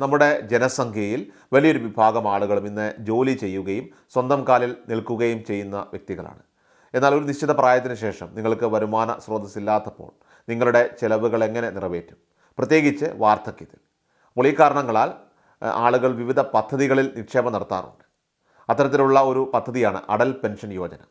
നമ്മുടെ ജനസംഖ്യയിൽ വലിയൊരു വിഭാഗം ആളുകളും ഇന്ന് ജോലി ചെയ്യുകയും സ്വന്തം കാലിൽ നിൽക്കുകയും ചെയ്യുന്ന വ്യക്തികളാണ്. എന്നാൽ ഒരു നിശ്ചിത പ്രായത്തിന് ശേഷം നിങ്ങൾക്ക് വരുമാന സ്രോതസ്സില്ലാത്തപ്പോൾ നിങ്ങളുടെ ചെലവുകൾ എങ്ങനെ നിറവേറ്റും? പ്രത്യേകിച്ച് വാർദ്ധക്യത്തിൽ. അപ്പോൾ ഈ കാരണങ്ങളാൽ ആളുകൾ വിവിധ പദ്ധതികളിൽ നിക്ഷേപം നടത്താറുണ്ട്. അത്തരത്തിലുള്ള ഒരു പദ്ധതിയാണ് അടൽ പെൻഷൻ യോജന.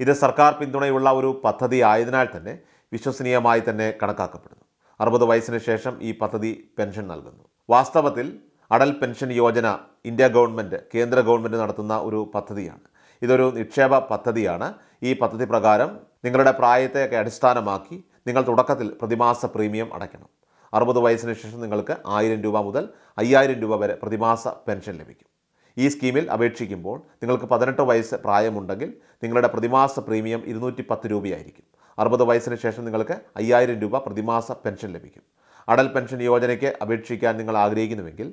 ഇത് സർക്കാർ പിന്തുണയുള്ള ഒരു പദ്ധതി ആയതിനാൽ തന്നെ വിശ്വസനീയമായി തന്നെ കണക്കാക്കപ്പെടുന്നു. അറുപത് വയസ്സിന് ശേഷം ഈ പദ്ധതി പെൻഷൻ നൽകുന്നു. വാസ്തവത്തിൽ Atal pension Yojana India government കേന്ദ്ര ഗവൺമെന്റ് നടത്തുന്ന ഒരു പദ്ധതിയാണ്. ഇതൊരു നിക്ഷേപ പദ്ധതിയാണ്. ഈ പദ്ധതി പ്രകാരം നിങ്ങളുടെ പ്രായത്തെയൊക്കെ അടിസ്ഥാനമാക്കി നിങ്ങൾ തുടക്കത്തിൽ പ്രതിമാസ പ്രീമിയം അടയ്ക്കണം. അറുപത് വയസ്സിന് ശേഷം നിങ്ങൾക്ക് ആയിരം രൂപ മുതൽ അയ്യായിരം രൂപ വരെ പ്രതിമാസ പെൻഷൻ ലഭിക്കും. ഈ സ്കീമിൽ അപേക്ഷിക്കുമ്പോൾ നിങ്ങൾക്ക് പതിനെട്ട് വയസ്സ് പ്രായമുണ്ടെങ്കിൽ നിങ്ങളുടെ പ്രതിമാസ പ്രീമിയം ഇരുന്നൂറ്റി പത്ത് രൂപയായിരിക്കും. അറുപത് വയസ്സിന് ശേഷം നിങ്ങൾക്ക് അയ്യായിരം രൂപ പ്രതിമാസ പെൻഷൻ ലഭിക്കും. അടൽ പെൻഷൻ യോജനയ്ക്ക് അപേക്ഷിക്കാൻ നിങ്ങൾ ആഗ്രഹിക്കുന്നുവെങ്കിൽ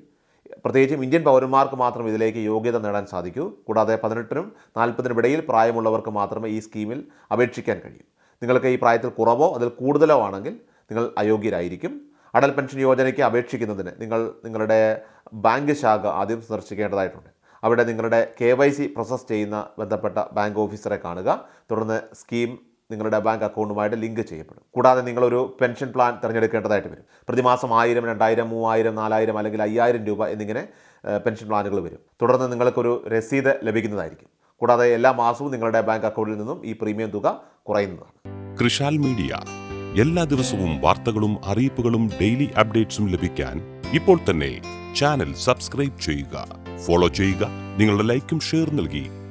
പ്രത്യേകിച്ചും ഇന്ത്യൻ പൗരന്മാർക്ക് മാത്രം ഇതിലേക്ക് യോഗ്യത നേടാൻ സാധിക്കൂ. കൂടാതെ പതിനെട്ടിനും നാൽപ്പതിനും ഇടയിൽ പ്രായമുള്ളവർക്ക് മാത്രമേ ഈ സ്കീമിൽ അപേക്ഷിക്കാൻ കഴിയൂ. നിങ്ങൾക്ക് ഈ പ്രായത്തിൽ കുറവോ അതിൽ കൂടുതലോ ആണെങ്കിൽ നിങ്ങൾ അയോഗ്യരായിരിക്കും. അടൽ പെൻഷൻ യോജനയ്ക്ക് അപേക്ഷിക്കുന്നതിന് നിങ്ങൾ നിങ്ങളുടെ ബാങ്ക് ശാഖ ആദ്യം സന്ദർശിക്കേണ്ടതായിട്ടുണ്ട്. അവിടെ നിങ്ങളുടെ കെ വൈ സി പ്രോസസ് ചെയ്യുന്ന ബന്ധപ്പെട്ട ബാങ്ക് ഓഫീസറെ കാണുക. തുടർന്ന് സ്കീം നിങ്ങളുടെ ബാങ്ക് അക്കൗണ്ടുമായിട്ട് ലിങ്ക് ചെയ്യപ്പെടും. കൂടാതെ നിങ്ങളൊരു പെൻഷൻ പ്ലാൻ തിരഞ്ഞെടുക്കേണ്ടതായിട്ട് വരും. പ്രതിമാസം ആയിരം രണ്ടായിരം മൂവായിരം നാലായിരം അല്ലെങ്കിൽ അയ്യായിരം രൂപ എന്നിങ്ങനെ പെൻഷൻ പ്ലാനുകൾ വരും. തുടർന്ന് നിങ്ങൾക്കൊരു രസീത് ലഭിക്കുന്നതായിരിക്കും. കൂടാതെ എല്ലാ മാസവും നിങ്ങളുടെ ബാങ്ക് അക്കൗണ്ടിൽ നിന്നും ഈ പ്രീമിയം തുക കുറയുന്നതാണ്. കൃഷാൽ മീഡിയ. എല്ലാ ദിവസവും വാർത്തകളും അറിയിപ്പുകളും ഡെയിലി അപ്ഡേറ്റ്സും ലഭിക്കാൻ ഇപ്പോൾ തന്നെ ചാനൽ സബ്സ്ക്രൈബ് ചെയ്യുക. ഫോളോ ചെയ്യുക. നിങ്ങളുടെ ലൈക്കും ഷെയർ നൽകി